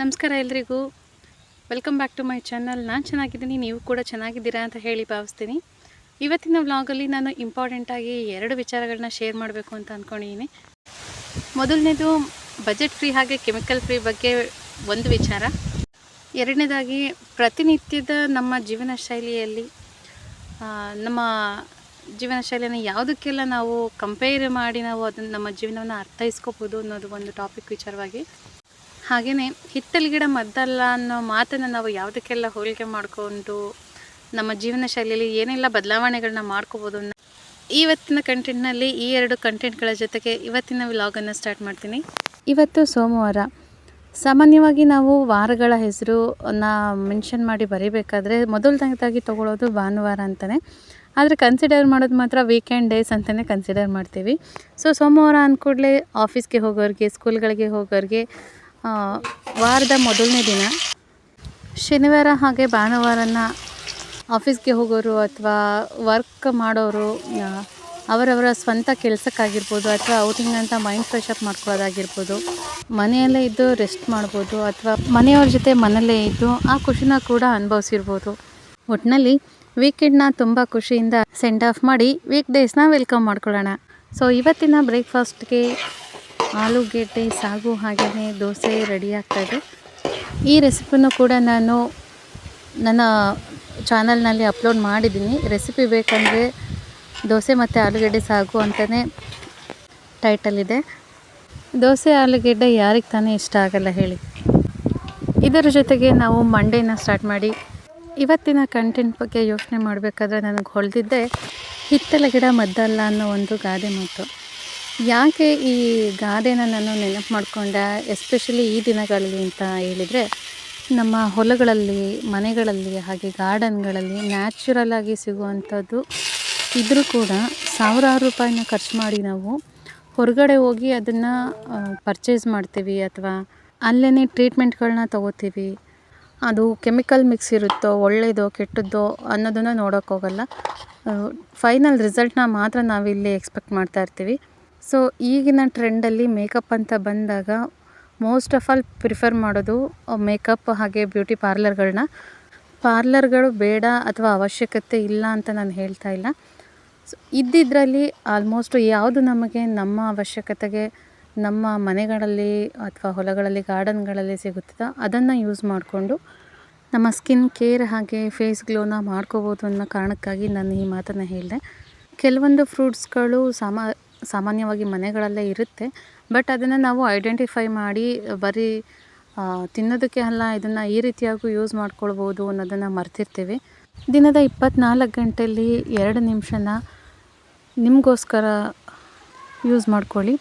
ನಮಸ್ಕಾರ ಎಲ್ರಿಗೂ. Welcome back to my channel ನಾನು ಚೆನ್ನಾಗಿದ್ದೀನಿ, ನೀವು ಕೂಡ ಚೆನ್ನಾಗಿದ್ದೀರಾ ಅಂತ ಹೇಳಿ ಭಾವಿಸ್ತೀನಿ. ಇವತ್ತಿನ ವ್ಲಾಗಲ್ಲಿ ನಾನು ಇಂಪಾರ್ಟೆಂಟಾಗಿ ಎರಡು ವಿಚಾರಗಳನ್ನ ಶೇರ್ ಮಾಡಬೇಕು ಅಂತ ಅಂದ್ಕೊಂಡಿದ್ದೀನಿ ಮೊದಲನೇದು ಬಜೆಟ್ ಫ್ರೀ ಹಾಗೆ ಕೆಮಿಕಲ್ ಫ್ರೀ ಬಗ್ಗೆ ಒಂದು ವಿಚಾರ. ಎರಡನೇದಾಗಿ, ಪ್ರತಿನಿತ್ಯದ ನಮ್ಮ ಜೀವನ ಶೈಲಿಯಲ್ಲಿ ನಮ್ಮ ಜೀವನ ಶೈಲಿಯನ್ನು ಯಾವುದಕ್ಕೆಲ್ಲ ನಾವು ಕಂಪೇರ್ ಮಾಡಿ ನಾವು ಅದನ್ನು ನಮ್ಮ ಜೀವನವನ್ನು ಅರ್ಥೈಸ್ಕೋಬೋದು ಅನ್ನೋದು ಒಂದು ಟಾಪಿಕ್ ವಿಚಾರವಾಗಿ. ಹಾಗೆಯೇ ಹಿತ್ತಲ ಗಿಡ ಮದ್ದಲ್ಲ ಅನ್ನೋ ಮಾತನ್ನು ನಾವು ಯಾವುದಕ್ಕೆಲ್ಲ ಹೋಲಿಕೆ ಮಾಡಿಕೊಂಡು ನಮ್ಮ ಜೀವನ ಶೈಲಿಯಲ್ಲಿ ಏನೆಲ್ಲ ಬದಲಾವಣೆಗಳನ್ನ ಮಾಡ್ಕೋಬೋದು ಇವತ್ತಿನ ಕಂಟೆಂಟ್ನಲ್ಲಿ ಈ ಎರಡು ಕಂಟೆಂಟ್ಗಳ ಜೊತೆಗೆ ಇವತ್ತಿನ ವ್ಲಾಗನ್ನು ಸ್ಟಾರ್ಟ್ ಮಾಡ್ತೀನಿ. ಇವತ್ತು ಸೋಮವಾರ. ಸಾಮಾನ್ಯವಾಗಿ ನಾವು ವಾರಗಳ ಹೆಸರನ್ನ ಮೆನ್ಷನ್ ಮಾಡಿ ಬರೀಬೇಕಾದ್ರೆ ಮೊದಲನೇದಾಗಿ ತೊಗೊಳ್ಳೋದು ಭಾನುವಾರ ಅಂತಲೇ ಆದರೆ ಕನ್ಸಿಡರ್ ಮಾಡೋದು ಮಾತ್ರ ವೀಕೆಂಡ್ ಡೇಸ್ ಅಂತಲೇ ಕನ್ಸಿಡರ್ ಮಾಡ್ತೀವಿ. ಸೊ ಸೋಮವಾರ ಅಂದ್ಕೂಡಲೇ ಆಫೀಸ್ಗೆ ಹೋಗೋರಿಗೆ ಸ್ಕೂಲ್ಗಳಿಗೆ ಹೋಗೋರಿಗೆ ವಾರದ ಮೊದಲನೇ ದಿನ. ಶನಿವಾರ ಹಾಗೆ ಭಾನುವಾರನ ಆಫೀಸ್ಗೆ ಹೋಗೋರು ಅಥವಾ ವರ್ಕ್ ಮಾಡೋರು ಅವರವರ ಸ್ವಂತ ಕೆಲಸಕ್ಕಾಗಿರ್ಬೋದು ಅಥವಾ ಔಟಿಂಗ್ ಅಂತ ಮೈಂಡ್ ಫ್ರೆಶ್ ಅಪ್ ಮಾಡ್ಕೊಳ್ಳೋದಾಗಿರ್ಬೋದು, ಮನೆಯಲ್ಲೇ ಇದ್ದು ರೆಸ್ಟ್ ಮಾಡ್ಬೋದು ಅಥವಾ ಮನೆಯವ್ರ ಜೊತೆ ಮನೆಯಲ್ಲೇ ಇದ್ದು ಆ ಖುಷಿನ ಕೂಡ ಅನುಭವಿಸಿರ್ಬೋದು. ಒಟ್ಟಿನಲ್ಲಿ ವೀಕೆಂಡ್ನ ತುಂಬ ಖುಷಿಯಿಂದ ಸೆಂಡ್ ಆಫ್ ಮಾಡಿ ವೀಕ್ ಡೇಸ್ನ ವೆಲ್ಕಮ್ ಮಾಡ್ಕೊಳ್ಳೋಣ. ಸೊ ಇವತ್ತಿನ ಬ್ರೇಕ್ಫಾಸ್ಟ್ಗೆ ಆಲೂಗೆಡ್ಡೆ, ಸಾಗು ಹಾಗೆಯೇ ದೋಸೆ ರೆಡಿ ಇದೆ. ಈ ರೆಸಿಪಿನೂ ಕೂಡ ನಾನು ನನ್ನ ಚಾನಲ್ನಲ್ಲಿ ಅಪ್ಲೋಡ್ ಮಾಡಿದ್ದೀನಿ. ರೆಸಿಪಿ ಬೇಕಂದರೆ ದೋಸೆ ಮತ್ತು ಆಲೂಗೆಡ್ಡೆ, ಸಾಗು ಅಂತಲೇ ಟೈಟಲ್ ಇದೆ. ದೋಸೆ, ಆಲೂಗೆಡ್ಡೆ ಯಾರಿಗೆ ತಾನೇ ಇಷ್ಟ ಆಗಲ್ಲ ಹೇಳಿ. ಇದರ ಜೊತೆಗೆ ನಾವು ಮಂಡೇನ ಸ್ಟಾರ್ಟ್ ಮಾಡಿ ಇವತ್ತಿನ ಕಂಟೆಂಟ್ ಬಗ್ಗೆ ಯೋಚನೆ ಮಾಡಬೇಕಾದ್ರೆ ನನಗೆ ಹೊಳೆದಿದ್ದೆ ಹಿತ್ತಲ ಗಿಡ ಮದ್ದಲ್ಲ ಅನ್ನೋ ಒಂದು ಗಾದೆ ಮಾತು. ಯಾಕೆ ಈ ಗಾದೆನ ನಾನು ನೆನಪು ಮಾಡಿಕೊಂಡೆ, ಎಸ್ಪೆಷಲಿ ಈ ದಿನಗಳಲ್ಲಿ ಅಂತ ಹೇಳಿದರೆ, ನಮ್ಮ ಹೊಲಗಳಲ್ಲಿ, ಮನೆಗಳಲ್ಲಿ, ಹಾಗೆ ಗಾರ್ಡನ್ಗಳಲ್ಲಿ ನ್ಯಾಚುರಲ್ ಆಗಿ ಸಿಗುವಂಥದ್ದು ಇದ್ದರೂ ಕೂಡ ಸಾವಿರಾರು ರೂಪಾಯಿನ ಖರ್ಚು ಮಾಡಿ ನಾವು ಹೊರಗಡೆ ಹೋಗಿ ಅದನ್ನು ಪರ್ಚೇಸ್ ಮಾಡ್ತೀವಿ ಅಥವಾ ಅಲ್ಲೇ ಟ್ರೀಟ್ಮೆಂಟ್ಗಳನ್ನ ತಗೋತೀವಿ. ಅದು ಕೆಮಿಕಲ್ ಮಿಕ್ಸ್ ಇರುತ್ತೋ ಒಳ್ಳೆಯದೋ ಕೆಟ್ಟದ್ದೋ ಅನ್ನೋದನ್ನು ನೋಡೋಕ್ಕೋಗಲ್ಲ. ಫೈನಲ್ ರಿಸಲ್ಟ್ನ ಮಾತ್ರ ನಾವಿಲ್ಲಿ ಎಕ್ಸ್ಪೆಕ್ಟ್ ಮಾಡ್ತಾ ಇರ್ತೀವಿ. ಸೊ ಈಗಿನ ಟ್ರೆಂಡಲ್ಲಿ ಮೇಕಪ್ ಅಂತ ಬಂದಾಗ ಮೋಸ್ಟ್ ಆಫ್ ಆಲ್ ಪ್ರಿಫರ್ ಮಾಡೋದು ಮೇಕಪ್ ಹಾಗೆ ಬ್ಯೂಟಿ ಪಾರ್ಲರ್ಗಳನ್ನ ಪಾರ್ಲರ್ಗಳು ಬೇಡ ಅಥವಾ ಅವಶ್ಯಕತೆ ಇಲ್ಲ ಅಂತ ನಾನು ಹೇಳ್ತಾ ಇಲ್ಲ. ಸೊ ಇದ್ದಿದ್ದರಲ್ಲಿ ಆಲ್ಮೋಸ್ಟ್ ಯಾವುದು ನಮಗೆ ನಮ್ಮ ಅವಶ್ಯಕತೆಗೆ, ನಮ್ಮ ಮನೆಗಳಲ್ಲಿ ಅಥವಾ ಹೊಲಗಳಲ್ಲಿ ಗಾರ್ಡನ್ಗಳಲ್ಲಿ ಸಿಗುತ್ತದೋ ಅದನ್ನು ಯೂಸ್ ಮಾಡಿಕೊಂಡು ನಮ್ಮ ಸ್ಕಿನ್ ಕೇರ್ ಹಾಗೆ ಫೇಸ್ ಗ್ಲೋನ ಮಾಡ್ಕೋಬೋದು ಅನ್ನೋ ಕಾರಣಕ್ಕಾಗಿ ನಾನು ಈ ಮಾತನ್ನು ಹೇಳಿದೆ. ಕೆಲವೊಂದು ಫ್ರೂಟ್ಸ್ಗಳು ಸಾಮಾ ಸಾಮಾನ್ಯವಾಗಿ ಮನೆಗಳಲ್ಲೇ ಇರುತ್ತೆ. ಬಟ್ ಅದನ್ನು ನಾವು ಐಡೆಂಟಿಫೈ ಮಾಡಿ, ಬರೀ ತಿನ್ನೋದಕ್ಕೆ ಅಲ್ಲ, ಇದನ್ನು ಈ ರೀತಿಯಾಗೂ ಯೂಸ್ ಮಾಡ್ಕೊಳ್ಬೋದು ಅನ್ನೋದನ್ನು ಮರ್ತಿರ್ತೀವಿ. ದಿನದ ಇಪ್ಪತ್ನಾಲ್ಕು ಗಂಟೆಯಲ್ಲಿ ಎರಡು ನಿಮಿಷನ ನಿಮಗೋಸ್ಕರ ಯೂಸ್ ಮಾಡ್ಕೊಳ್ಳಿ.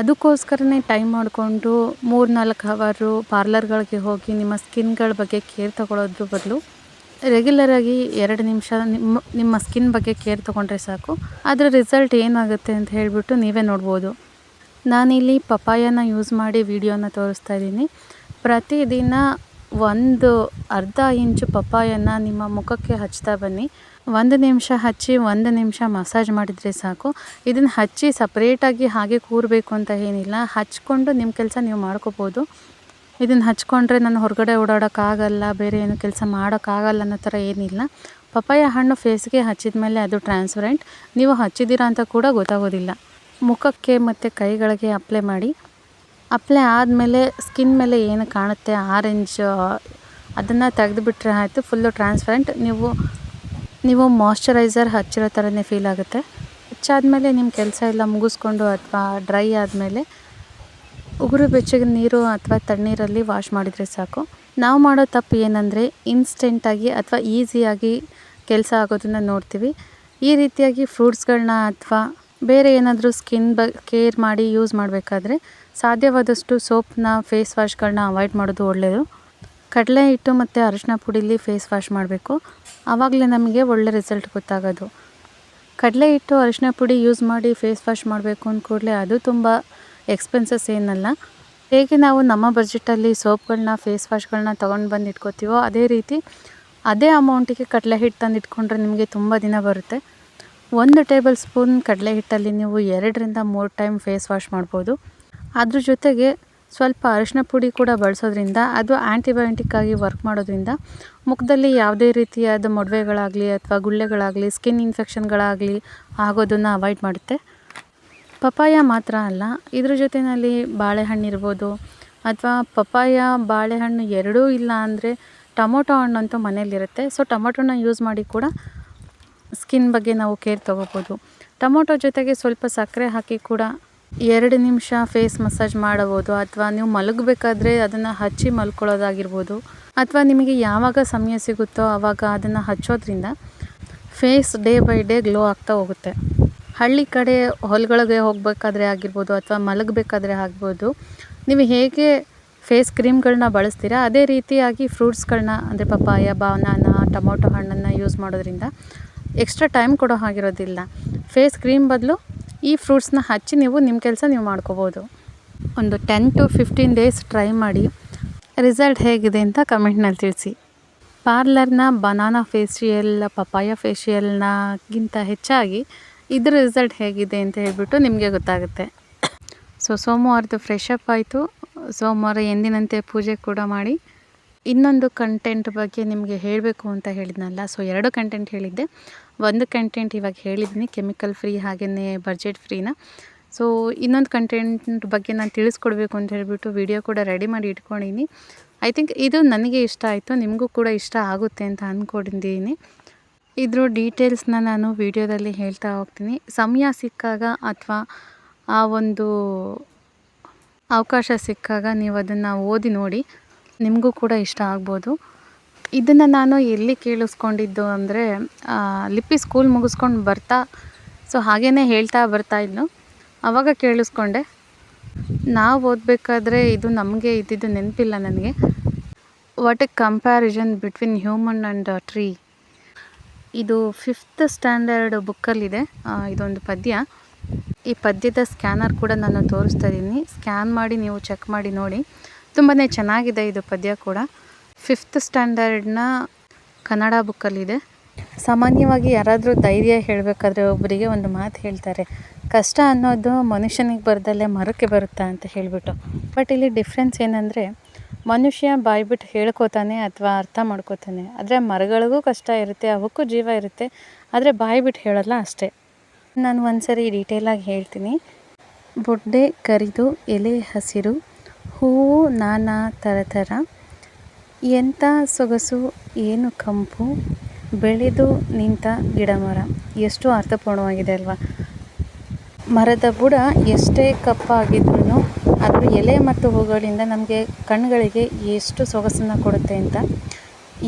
ಅದಕ್ಕೋಸ್ಕರನೇ ಟೈಮ್ ಮಾಡಿಕೊಂಡು ಮೂರು ನಾಲ್ಕು ಹವರು ಪಾರ್ಲರ್ಗಳಿಗೆ ಹೋಗಿ ನಿಮ್ಮ ಸ್ಕಿನ್ಗಳ ಬಗ್ಗೆ ಕೇರ್ ತಗೊಳ್ಳೋದ್ರ ಬದಲು ರೆಗ್ಯುಲರಾಗಿ ಎರಡು ನಿಮಿಷ ನಿಮ್ಮ ನಿಮ್ಮ ಸ್ಕಿನ್ ಬಗ್ಗೆ ಕೇರ್ ತೊಗೊಂಡ್ರೆ ಸಾಕು. ಅದರ ರಿಸಲ್ಟ್ ಏನಾಗುತ್ತೆ ಅಂತ ಹೇಳಿಬಿಟ್ಟು ನೀವೇ ನೋಡ್ಬೋದು. ನಾನಿಲ್ಲಿ ಪಪಾಯನ ಯೂಸ್ ಮಾಡಿ ವಿಡಿಯೋನ ತೋರಿಸ್ತಾ ಇದ್ದೀನಿ. ಪ್ರತಿದಿನ ಒಂದು ಅರ್ಧ ಇಂಚು ಪಪ್ಪಾಯನ ನಿಮ್ಮ ಮುಖಕ್ಕೆ ಹಚ್ತಾ ಬನ್ನಿ. ಒಂದು ನಿಮಿಷ ಹಚ್ಚಿ, ಒಂದು ನಿಮಿಷ ಮಸಾಜ್ ಮಾಡಿದರೆ ಸಾಕು. ಇದನ್ನು ಹಚ್ಚಿ ಸಪ್ರೇಟಾಗಿ ಹಾಗೆ ಕೂರಬೇಕು ಅಂತ ಏನಿಲ್ಲ. ಹಚ್ಕೊಂಡು ನಿಮ್ಮ ಕೆಲಸ ನೀವು ಮಾಡ್ಕೋಬೋದು. ಇದನ್ನು ಹಚ್ಕೊಂಡ್ರೆ ನಾನು ಹೊರಗಡೆ ಓಡಾಡೋಕ್ಕಾಗಲ್ಲ, ಬೇರೆ ಏನು ಕೆಲಸ ಮಾಡೋಕ್ಕಾಗಲ್ಲ ಅನ್ನೋ ಥರ ಏನಿಲ್ಲ. ಪಪ್ಪಾಯ ಹಣ್ಣು ಫೇಸ್ಗೆ ಹಚ್ಚಿದ ಮೇಲೆ ಅದು ಟ್ರಾನ್ಸ್ಪರೆಂಟ್ ನೀವು ಹಚ್ಚಿದ್ದೀರಾ ಅಂತ ಕೂಡ ಗೊತ್ತಾಗೋದಿಲ್ಲ. ಮುಖಕ್ಕೆ ಮತ್ತು ಕೈಗಳಿಗೆ ಅಪ್ಲೈ ಮಾಡಿ. ಅಪ್ಲೈ ಆದಮೇಲೆ ಸ್ಕಿನ್ ಮೇಲೆ ಏನು ಕಾಣುತ್ತೆ ಆರೆಂಜ್ ಅದನ್ನು ತೆಗೆದುಬಿಟ್ರೆ ಆಯಿತು ಫುಲ್ಲು ಟ್ರಾನ್ಸ್ಪರೆಂಟ್ ನೀವು ನೀವು ಮಾಯ್ಶ್ಚರೈಸರ್ ಹಚ್ಚಿರೋ ಥರನೇ ಫೀಲ್ ಆಗುತ್ತೆ. ಹಚ್ಚಾದಮೇಲೆ ನಿಮ್ಮ ಕೆಲಸ ಎಲ್ಲ ಮುಗಿಸ್ಕೊಂಡು ಅಥವಾ ಡ್ರೈ ಆದಮೇಲೆ ಉಗುರು ಬೆಚ್ಚಗೆ ನೀರು ಅಥವಾ ತಣ್ಣೀರಲ್ಲಿ ವಾಶ್ ಮಾಡಿದರೆ ಸಾಕು. ನಾವು ಮಾಡೋ ತಪ್ಪು ಏನಂದರೆ ಇನ್ಸ್ಟೆಂಟಾಗಿ ಅಥವಾ ಈಸಿಯಾಗಿ ಕೆಲಸ ಆಗೋದನ್ನು ನೋಡ್ತೀವಿ. ಈ ರೀತಿಯಾಗಿ ಫ್ರೂಟ್ಸ್ಗಳನ್ನ ಅಥವಾ ಬೇರೆ ಏನಾದರೂ ಸ್ಕಿನ್ ಬ ಕೇರ್ ಮಾಡಿ ಯೂಸ್ ಮಾಡಬೇಕಾದ್ರೆ ಸಾಧ್ಯವಾದಷ್ಟು ಸೋಪ್ನ ಫೇಸ್ ವಾಶ್ಗಳನ್ನ ಅವಾಯ್ಡ್ ಮಾಡೋದು ಒಳ್ಳೆಯದು ಕಡಲೆ ಹಿಟ್ಟು ಮತ್ತು ಅರಿಶಿನ ಪುಡಿಲಿ ಫೇಸ್ ವಾಶ್ ಮಾಡಬೇಕು. ಆವಾಗಲೇ ನಮಗೆ ಒಳ್ಳೆ ರಿಸಲ್ಟ್ ಗೊತ್ತಾಗೋದು. ಕಡಲೆ ಹಿಟ್ಟು ಅರಿಶಿನ ಪುಡಿ ಯೂಸ್ ಮಾಡಿ ಫೇಸ್ ವಾಶ್ ಮಾಡಬೇಕು ಅಂದ ಕೂಡಲೇ ಅದು ತುಂಬ ಎಕ್ಸ್ಪೆನ್ಸಸ್ ಏನಲ್ಲ. ಹೇಗೆ ನಾವು ನಮ್ಮ ಬಜೆಟಲ್ಲಿ ಸೋಪ್ಗಳನ್ನ ಫೇಸ್ ವಾಶ್ಗಳನ್ನ ತೊಗೊಂಡು ಬಂದು ಇಟ್ಕೋತೀವೋ ಅದೇ ರೀತಿ ಅದೇ ಅಮೌಂಟಿಗೆ ಕಡಲೆ ಹಿಟ್ಟು ತಂದು ಇಟ್ಕೊಂಡ್ರೆ ನಿಮಗೆ ತುಂಬ ದಿನ ಬರುತ್ತೆ. ಒಂದು ಟೇಬಲ್ ಸ್ಪೂನ್ ಕಡಲೆ ಹಿಟ್ಟಲ್ಲಿ ನೀವು ಎರಡರಿಂದ ಮೂರು ಟೈಮ್ ಫೇಸ್ ವಾಶ್ ಮಾಡ್ಬೋದು. ಅದ್ರ ಜೊತೆಗೆ ಸ್ವಲ್ಪ ಅರಿಶಿನ ಪುಡಿ ಕೂಡ ಬಳಸೋದ್ರಿಂದ, ಅದು ಆ್ಯಂಟಿಬಯೋಟಿಕ್ಕಾಗಿ ವರ್ಕ್ ಮಾಡೋದ್ರಿಂದ ಮುಖದಲ್ಲಿ ಯಾವುದೇ ರೀತಿಯಾದ ಮೊಡವೆಗಳಾಗಲಿ ಅಥವಾ ಗುಳ್ಳೆಗಳಾಗಲಿ ಸ್ಕಿನ್ ಇನ್ಫೆಕ್ಷನ್ಗಳಾಗಲಿ ಆಗೋದನ್ನು ಅವಾಯ್ಡ್ ಮಾಡುತ್ತೆ. ಪಪಾಯ ಮಾತ್ರ ಅಲ್ಲ, ಇದ್ರ ಜೊತೆಯಲ್ಲಿ ಬಾಳೆಹಣ್ಣು ಇರ್ಬೋದು ಅಥವಾ ಪಪ್ಪಾಯ, ಬಾಳೆಹಣ್ಣು ಎರಡೂ ಇಲ್ಲ ಅಂದರೆ ಟೊಮೊಟೊ ಹಣ್ಣಂತೂ ಮನೇಲಿರುತ್ತೆ ಸೊ ಟೊಮೊಟೊನ ಯೂಸ್ ಮಾಡಿ ಕೂಡ ಸ್ಕಿನ್ ಬಗ್ಗೆ ನಾವು ಕೇರ್ ತೊಗೋಬೋದು. ಟೊಮೊಟೊ ಜೊತೆಗೆ ಸ್ವಲ್ಪ ಸಕ್ಕರೆ ಹಾಕಿ ಕೂಡ ಎರಡು ನಿಮಿಷ ಫೇಸ್ ಮಸಾಜ್ ಮಾಡಬೋದು ಅಥವಾ ನೀವು ಮಲಗಬೇಕಾದ್ರೆ ಅದನ್ನು ಹಚ್ಚಿ ಮಲ್ಕೊಳ್ಳೋದಾಗಿರ್ಬೋದು. ಅಥವಾ ನಿಮಗೆ ಯಾವಾಗ ಸಮಯ ಸಿಗುತ್ತೋ ಆವಾಗ ಅದನ್ನು ಹಚ್ಚೋದ್ರಿಂದ face day by day glow ಆಗ್ತಾ ಹೋಗುತ್ತೆ. ಹಳ್ಳಿ ಕಡೆ ಹೊಲಗಳಿಗೆ ಹೋಗಬೇಕಾದ್ರೆ ಆಗಿರ್ಬೋದು ಅಥವಾ ಮಲಗಬೇಕಾದ್ರೆ ಆಗ್ಬೋದು, ನೀವು ಹೇಗೆ ಫೇಸ್ ಕ್ರೀಮ್ಗಳನ್ನ ಬಳಸ್ತೀರಾ? ಅದೇ ರೀತಿಯಾಗಿ ಫ್ರೂಟ್ಸ್ಗಳನ್ನ ಅಂದರೆ ಪಪ್ಪಾಯ, ಬಾನಾನ, ಟೊಮೊಟೊ ಹಣ್ಣನ್ನು ಯೂಸ್ ಮಾಡೋದ್ರಿಂದ ಎಕ್ಸ್ಟ್ರಾ ಟೈಮ್ ಕೊಡೋ ಹಾಗಿರೋದಿಲ್ಲ. ಫೇಸ್ ಕ್ರೀಮ್ ಬದಲು ಈ ಫ್ರೂಟ್ಸ್ನ ಹಚ್ಚಿ ನೀವು ನಿಮ್ಮ ಕೆಲಸ ನೀವು ಮಾಡ್ಕೋಬೋದು. ಒಂದು ten to fifteen days try ಮಾಡಿ ರಿಸಲ್ಟ್ ಹೇಗಿದೆ ಅಂತ ಕಮೆಂಟ್ನಲ್ಲಿ ತಿಳಿಸಿ. ಪಾರ್ಲರ್ನ ಬನಾನಾ ಫೇಶಿಯಲ್ ಪಪ್ಪಾಯ ಫೇಶಿಯಲ್ನಗಿಂತ ಹೆಚ್ಚಾಗಿ ಇದ್ರ ರಿಸಲ್ಟ್ ಹೇಗಿದೆ ಅಂತ ಹೇಳ್ಬಿಟ್ಟು ನಿಮಗೆ ಗೊತ್ತಾಗುತ್ತೆ. ಸೊ ಸೋಮವಾರದ್ದು ಫ್ರೆಶ್ ಅಪ್ ಆಯಿತು. ಸೋಮವಾರ ಎಂದಿನಂತೆ ಪೂಜೆ ಕೂಡ ಮಾಡಿ. ಇನ್ನೊಂದು ಕಂಟೆಂಟ್ ಬಗ್ಗೆ ನಿಮಗೆ ಹೇಳಬೇಕು ಅಂತ ಹೇಳಿದ್ನಲ್ಲ ಸೊ ಎರಡು ಕಂಟೆಂಟ್ ಹೇಳಿದ್ದೆ. ಒಂದು ಕಂಟೆಂಟ್ ಇವಾಗ ಹೇಳಿದ್ದೀನಿ ಕೆಮಿಕಲ್ ಫ್ರೀ ಹಾಗೆಯೇ ಬಜೆಟ್ ಫ್ರೀನ ಸೊ ಇನ್ನೊಂದು ಕಂಟೆಂಟ್ ಬಗ್ಗೆ ನಾನು ತಿಳಿಸ್ಕೊಡ್ಬೇಕು ಅಂತ ಹೇಳಿಬಿಟ್ಟು ವಿಡಿಯೋ ಕೂಡ ರೆಡಿ ಮಾಡಿ ಇಟ್ಕೊಂಡಿದ್ದೀನಿ. ಐ ಥಿಂಕ್ ಇದು ನನಗೆ ಇಷ್ಟ ಆಯಿತು, ನಿಮಗೂ ಕೂಡ ಇಷ್ಟ ಆಗುತ್ತೆ ಅಂತ ಅಂದ್ಕೊಂಡಿದ್ದೀನಿ ಇದ್ರ ಡೀಟೇಲ್ಸ್ನ ನಾನು ವಿಡಿಯೋದಲ್ಲಿ ಹೇಳ್ತಾ ಹೋಗ್ತೀನಿ. ಸಮಯ ಸಿಕ್ಕಾಗ ಅಥವಾ ಆ ಒಂದು ಅವಕಾಶ ಸಿಕ್ಕಾಗ ನೀವು ಅದನ್ನು ಓದಿ ನೋಡಿ ನಿಮಗೂ ಕೂಡ ಇಷ್ಟ ಆಗ್ಬೋದು. ಇದನ್ನು ನಾನು ಎಲ್ಲಿ ಕೇಳಿಸ್ಕೊಂಡಿದ್ದು ಅಂದರೆ ಲಿಪಿ ಸ್ಕೂಲ್ ಮುಗಿಸ್ಕೊಂಡು ಬರ್ತಾ, ಸೊ ಹಾಗೇ ಹೇಳ್ತಾ ಬರ್ತಾ ಬರ್ತಾಯಿದ್ನು ಆವಾಗ ಕೇಳಿಸ್ಕೊಂಡೆ. ನಾವು ಓದಬೇಕಾದ್ರೆ ಇದು ನಮಗೆ ಇದ್ದಿದ್ದು ನೆನಪಿಲ್ಲ ನನಗೆ. What a comparison between human and tree ಇದು ಫಿಫ್ತ್ ಸ್ಟ್ಯಾಂಡರ್ಡ್ ಬುಕ್ಕಲ್ಲಿದೆ ಇದೊಂದು ಪದ್ಯ. ಈ ಪದ್ಯದ ಸ್ಕ್ಯಾನರ್ ಕೂಡ ನಾನು ತೋರಿಸ್ತಾ ಇದ್ದೀನಿ. ಸ್ಕ್ಯಾನ್ ಮಾಡಿ ನೀವು ಚೆಕ್ ಮಾಡಿ ನೋಡಿ. ತುಂಬಾ ಚೆನ್ನಾಗಿದೆ ಇದು ಪದ್ಯ ಕೂಡ. ಫಿಫ್ತ್ ಸ್ಟ್ಯಾಂಡರ್ಡ್ನ ಕನ್ನಡ ಬುಕ್ಕಲ್ಲಿದೆ ಸಾಮಾನ್ಯವಾಗಿ ಯಾರಾದರೂ ಧೈರ್ಯ ಹೇಳಬೇಕಾದ್ರೆ ಒಬ್ಬರಿಗೆ ಒಂದು ಮಾತು ಹೇಳ್ತಾರೆ. ಕಷ್ಟ ಅನ್ನೋದು ಮನುಷ್ಯನಿಗೆ ಬರದಲ್ಲೇ ಮರಕ್ಕೆ ಬರುತ್ತಾ ಅಂತ ಹೇಳಿಬಿಟ್ಟು. ಬಟ್ ಇಲ್ಲಿ ಡಿಫ್ರೆನ್ಸ್ ಏನಂದರೆ ಮನುಷ್ಯ ಬಾಯ್ಬಿಟ್ಟು ಹೇಳ್ಕೊತಾನೆ ಅಥವಾ ಅರ್ಥ ಮಾಡ್ಕೋತಾನೆ. ಆದರೆ ಮರಗಳಿಗೂ ಕಷ್ಟ ಇರುತ್ತೆ, ಅವಕ್ಕೂ ಜೀವ ಇರುತ್ತೆ. ಆದರೆ ಬಾಯ್ಬಿಟ್ಟು ಹೇಳಲ್ಲ ಅಷ್ಟೇ. ನಾನು ಒಂದ್ಸರಿ ಡೀಟೇಲಾಗಿ ಹೇಳ್ತೀನಿ. ಬೊಡ್ಡೆ ಕರಿದು, ಎಲೆ ಹಸಿರು, ಹೂವು ನಾನಾ ಥರ ಥರ ಎಂಥ ಸೊಗಸು, ಏನು ಕಂಪು, ಬೆಳೆದು ನಿಂತ ಗಿಡ ಮರ ಎಷ್ಟು ಅರ್ಥಪೂರ್ಣವಾಗಿದೆ ಅಲ್ವಾ? ಮರದ ಬುಡ ಎಷ್ಟೇ ಕಪ್ಪಾಗಿದ್ರೂ ಅದರ ಎಲೆ ಮತ್ತು ಹೂಗಳಿಂದ ನಮಗೆ ಕಣ್ಣುಗಳಿಗೆ ಎಷ್ಟು ಸೊಗಸನ್ನು ಕೊಡುತ್ತೆ ಅಂತ.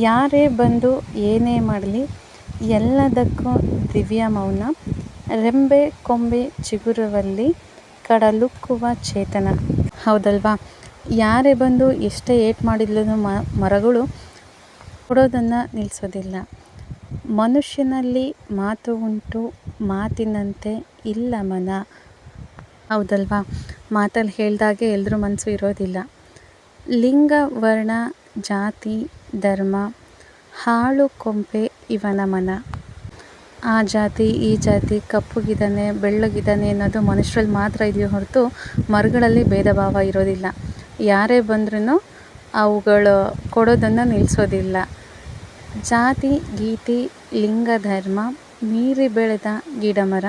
ಯಾರೇ ಬಂದು ಏನೇ ಮಾಡಲಿ, ಎಲ್ಲದಕ್ಕೂ ದಿವ್ಯ ಮೌನ, ರೆಂಬೆ ಕೊಂಬೆ ಚಿಗುರುವಲ್ಲಿ ಕಡಲುಕ್ಕುವ ಚೇತನ. ಹೌದಲ್ವಾ? ಯಾರೇ ಬಂದು ಎಷ್ಟೇ ಏಟ್ ಮಾಡಿದ್ರೂ ಮರಗಳು ಕೊಡೋದನ್ನು ನಿಲ್ಲಿಸೋದಿಲ್ಲ ಮನುಷ್ಯನಲ್ಲಿ ಮಾತು ಉಂಟು, ಮಾತಿನಂತೆ ಇಲ್ಲ ಮನ. ಹೌದಲ್ವಾ? ಮಾತಲ್ಲಿ ಹೇಳಿದಾಗೆ ಎಲ್ಲರೂ ಮನಸ್ಸು ಇರೋದಿಲ್ಲ. ಲಿಂಗ, ವರ್ಣ, ಜಾತಿ, ಧರ್ಮ, ಹಾಳು, ಕೊಂಪೆ ಇವನ ಮನ. ಆ ಜಾತಿ, ಈ ಜಾತಿ ಕಪ್ಪುಗಿದ್ದಾನೆ ಬೆಳ್ಳಗಿದ್ದಾನೆ ಅನ್ನೋದು ಮನುಷ್ಯರಲ್ಲಿ ಮಾತ್ರ ಇದೆಯೋ ಹೊರತು ಮರಗಳಲ್ಲಿ ಭೇದ ಭಾವ ಇರೋದಿಲ್ಲ. ಯಾರೇ ಬಂದ್ರೂ ಅವುಗಳು ಕೊಡೋದನ್ನು ನಿಲ್ಲಿಸೋದಿಲ್ಲ ಜಾತಿ, ಗೀತಿ, ಲಿಂಗ, ಧರ್ಮ, ಮೀರಿ ಬೆಳೆದ ಗಿಡಮರ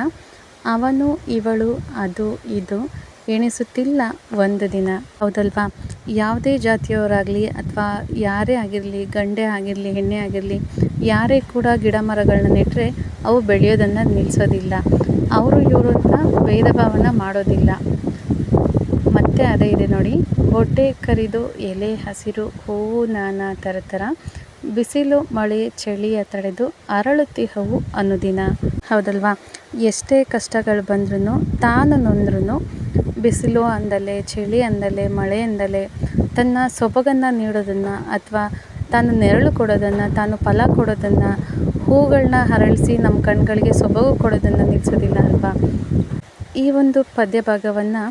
ಅವನು ಇವಳು, ಅದು ಇದು ಎಣಿಸುತ್ತಿಲ್ಲ ಒಂದು ದಿನ. ಹೌದಲ್ವಾ? ಯಾವುದೇ ಜಾತಿಯವರಾಗಲಿ ಅಥವಾ ಯಾರೇ ಆಗಿರಲಿ, ಗಂಡೆ ಆಗಿರಲಿ, ಹೆಣ್ಣೆ ಆಗಿರಲಿ, ಯಾರೇ ಕೂಡ ಗಿಡ ಮರಗಳನ್ನ ನೆಟ್ಟರೆ ಅವು ಬೆಳೆಯೋದನ್ನು ನಿಲ್ಲಿಸೋದಿಲ್ಲ ಅವರು ಇವರು ಅಂತ ಭೇದ ಭಾವನ ಮಾಡೋದಿಲ್ಲ. ಮತ್ತೆ ಅದೇ ಇದೆ ನೋಡಿ. ಹೊಟ್ಟೆ ಕರಿದು, ಎಲೆ ಹಸಿರು, ಹೂವು ನಾನಾ ಥರ ಥರ, ಬಿಸಿಲು, ಮಳೆ, ಚಳಿಯ ತಡೆದು ಅರಳುತ್ತಿಹವು ಅನುದಿನ. ಹೌದಲ್ವಾ? ಎಷ್ಟೇ ಕಷ್ಟಗಳು ಬಂದ್ರೂ ತಾನು ನೊಂದ್ರೂ ಬಿಸಿಲು ಅಂದಲೆ, ಚಳಿ ಅಂದಲೆ, ಮಳೆ ಅಂದಲೆ, ತನ್ನ ಸೊಬಗನ್ನು ನೀಡೋದನ್ನು ಅಥವಾ ತಾನು ನೆರಳು ಕೊಡೋದನ್ನು, ತಾನು ಫಲ ಕೊಡೋದನ್ನು ಹೂಗಳನ್ನ ಹರಳಿಸಿ ನಮ್ಮ ಕಣ್ಗಳಿಗೆ ಸೊಬಗು ಕೊಡೋದನ್ನು ನಿಲ್ಲಿಸೋದಿಲ್ಲ ಅಲ್ವಾ? ಈ ಒಂದು ಪದ್ಯ ಭಾಗವನ್ನು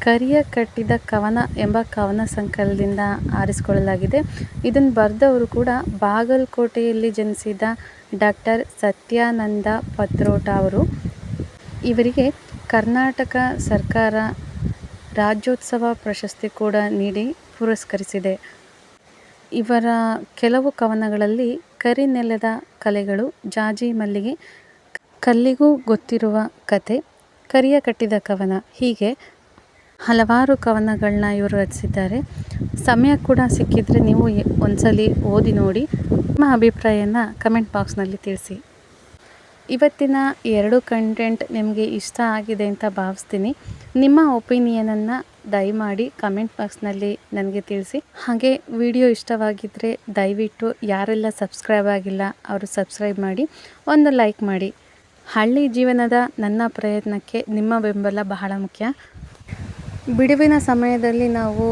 ಕರಿಯ ಕಟ್ಟಿದ ಕವನ ಎಂಬ ಕವನ ಸಂಕಲನದಿಂದ ಆರಿಸಿಕೊಳ್ಳಲಾಗಿದೆ. ಇದನ್ನು ಬರೆದವರು ಕೂಡ ಬಾಗಲಕೋಟೆಯಲ್ಲಿ ಜನಿಸಿದ ಡಾಕ್ಟರ್ ಸತ್ಯಾನಂದ ಪತ್ರೋಟ ಅವರು. ಇವರಿಗೆ ಕರ್ನಾಟಕ ಸರ್ಕಾರ ರಾಜ್ಯೋತ್ಸವ ಪ್ರಶಸ್ತಿ ಕೂಡ ನೀಡಿ ಪುರಸ್ಕರಿಸಿದೆ. ಇವರ ಕೆಲವು ಕವನಗಳಲ್ಲಿ ಕರಿನೆಲದ ಕಲೆಗಳು, ಜಾಜಿ ಮಲ್ಲಿಗೆ, ಕಲ್ಲಿಗೂ ಗೊತ್ತಿರುವ ಕತೆ, ಕರಿಯ ಕಟ್ಟಿದ ಕವನ ಹೀಗೆ ಹಲವಾರು ಕವನಗಳನ್ನ ಇವರು ರಚಿಸಿದ್ದಾರೆ. ಸಮಯ ಕೂಡ ಸಿಕ್ಕಿದರೆ ನೀವು ಒಂದ್ಸಲ ಓದಿ ನೋಡಿ ನಿಮ್ಮ ಅಭಿಪ್ರಾಯನ ಕಮೆಂಟ್ ಬಾಕ್ಸ್ನಲ್ಲಿ ತಿಳಿಸಿ. ಇವತ್ತಿನ ಎರಡು ಕಂಟೆಂಟ್ ನಿಮಗೆ ಇಷ್ಟ ಆಗಿದೆ ಅಂತ ಭಾವಿಸ್ತೀನಿ. ನಿಮ್ಮ ಒಪಿನಿಯನನ್ನು ದಯಮಾಡಿ ಕಮೆಂಟ್ ಬಾಕ್ಸ್ನಲ್ಲಿ ನನಗೆ ತಿಳಿಸಿ. ಹಾಗೆ ವಿಡಿಯೋ ಇಷ್ಟವಾಗಿದ್ದರೆ ದಯವಿಟ್ಟು ಯಾರೆಲ್ಲ ಸಬ್ಸ್ಕ್ರೈಬ್ ಆಗಿಲ್ಲ ಅವರು ಸಬ್ಸ್ಕ್ರೈಬ್ ಮಾಡಿ, ಒಂದು ಲೈಕ್ ಮಾಡಿ. ಹಳ್ಳಿ ಜೀವನದ ನನ್ನ ಪ್ರಯತ್ನಕ್ಕೆ ನಿಮ್ಮ ಬೆಂಬಲ ಬಹಳ ಮುಖ್ಯ. ಬಿಡುವಿನ ಸಮಯದಲ್ಲಿ ನಾವು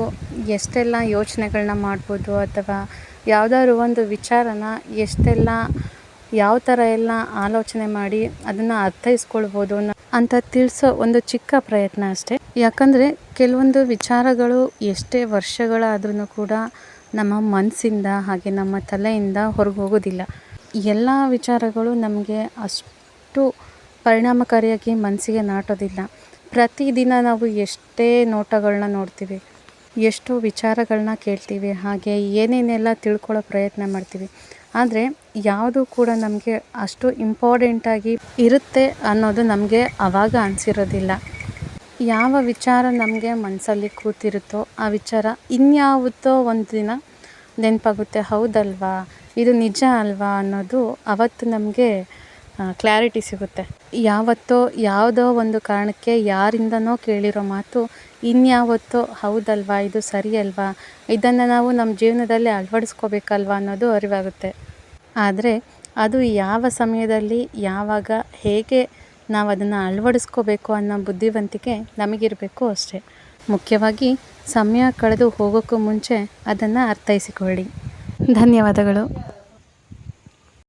ಎಷ್ಟೆಲ್ಲ ಯೋಚನೆಗಳನ್ನ ಮಾಡ್ಬೋದು ಅಥವಾ ಯಾವುದಾದ್ರು ಒಂದು ವಿಚಾರನ ಎಷ್ಟೆಲ್ಲ ಯಾವ ಥರ ಎಲ್ಲ ಆಲೋಚನೆ ಮಾಡಿ ಅದನ್ನು ಅರ್ಥೈಸ್ಕೊಳ್ಬೋದು ಅಂತ ತಿಳಿಸೋ ಒಂದು ಚಿಕ್ಕ ಪ್ರಯತ್ನ ಅಷ್ಟೇ. ಯಾಕಂದರೆ ಕೆಲವೊಂದು ವಿಚಾರಗಳು ಎಷ್ಟೇ ವರ್ಷಗಳಾದ್ರೂ ಕೂಡ ನಮ್ಮ ಮನಸ್ಸಿಂದ ಹಾಗೆ ನಮ್ಮ ತಲೆಯಿಂದ ಹೊರಗೆ ಹೋಗೋದಿಲ್ಲ ಎಲ್ಲ ವಿಚಾರಗಳು ನಮಗೆ ಅಷ್ಟು ಪರಿಣಾಮಕಾರಿಯಾಗಿ ಮನಸ್ಸಿಗೆ ನಾಟೋದಿಲ್ಲ. ಪ್ರತಿದಿನ ನಾವು ಎಷ್ಟೇ ನೋಟಗಳನ್ನ ನೋಡ್ತೀವಿ, ಎಷ್ಟೋ ವಿಚಾರಗಳನ್ನ ಕೇಳ್ತೀವಿ, ಹಾಗೆ ಏನೇನೆಲ್ಲ ತಿಳ್ಕೊಳ್ಳೋ ಪ್ರಯತ್ನ ಮಾಡ್ತೀವಿ. ಆದರೆ ಯಾವುದು ಕೂಡ ನಮಗೆ ಅಷ್ಟು ಇಂಪಾರ್ಟೆಂಟಾಗಿ ಇರುತ್ತೆ ಅನ್ನೋದು ನಮಗೆ ಆವಾಗ ಅನಿಸಿರೋದಿಲ್ಲ. ಯಾವ ವಿಚಾರ ನಮಗೆ ಮನಸ್ಸಲ್ಲಿ ಕೂತಿರುತ್ತೋ ಆ ವಿಚಾರ ಇನ್ಯಾವತ್ತೋ ಒಂದು ದಿನ ನೆನಪಾಗುತ್ತೆ. ಹೌದಲ್ವಾ? ಇದು ನಿಜ ಅಲ್ವಾ ಅನ್ನೋದು ಅವತ್ತು ನಮಗೆ ಕ್ಲಾರಿಟಿ ಸಿಗುತ್ತೆ. ಯಾವತ್ತೋ ಯಾವುದೋ ಒಂದು ಕಾರಣಕ್ಕೆ ಯಾರಿಂದನೋ ಕೇಳಿರೋ ಮಾತು ಇನ್ಯಾವತ್ತೋ ಹೌದಲ್ವಾ, ಇದು ಸರಿ ಅಲ್ವಾ ಇದನ್ನು ನಾವು ನಮ್ಮ ಜೀವನದಲ್ಲಿ ಅಳವಡಿಸ್ಕೋಬೇಕಲ್ವಾ ಅನ್ನೋದು ಅರಿವಾಗುತ್ತೆ. ಆದರೆ ಅದು ಯಾವ ಸಮಯದಲ್ಲಿ, ಯಾವಾಗ, ಹೇಗೆ ನಾವು ಅದನ್ನು ಅಳವಡಿಸ್ಕೋಬೇಕು ಅನ್ನೋ ಬುದ್ಧಿವಂತಿಕೆ ನಮಗಿರಬೇಕು ಅಷ್ಟೇ. ಮುಖ್ಯವಾಗಿ ಸಮಯ ಕಳೆದು ಹೋಗೋಕ್ಕೂ ಮುಂಚೆ ಅದನ್ನು ಅರ್ಥೈಸಿಕೊಳ್ಳಿ. ಧನ್ಯವಾದಗಳು.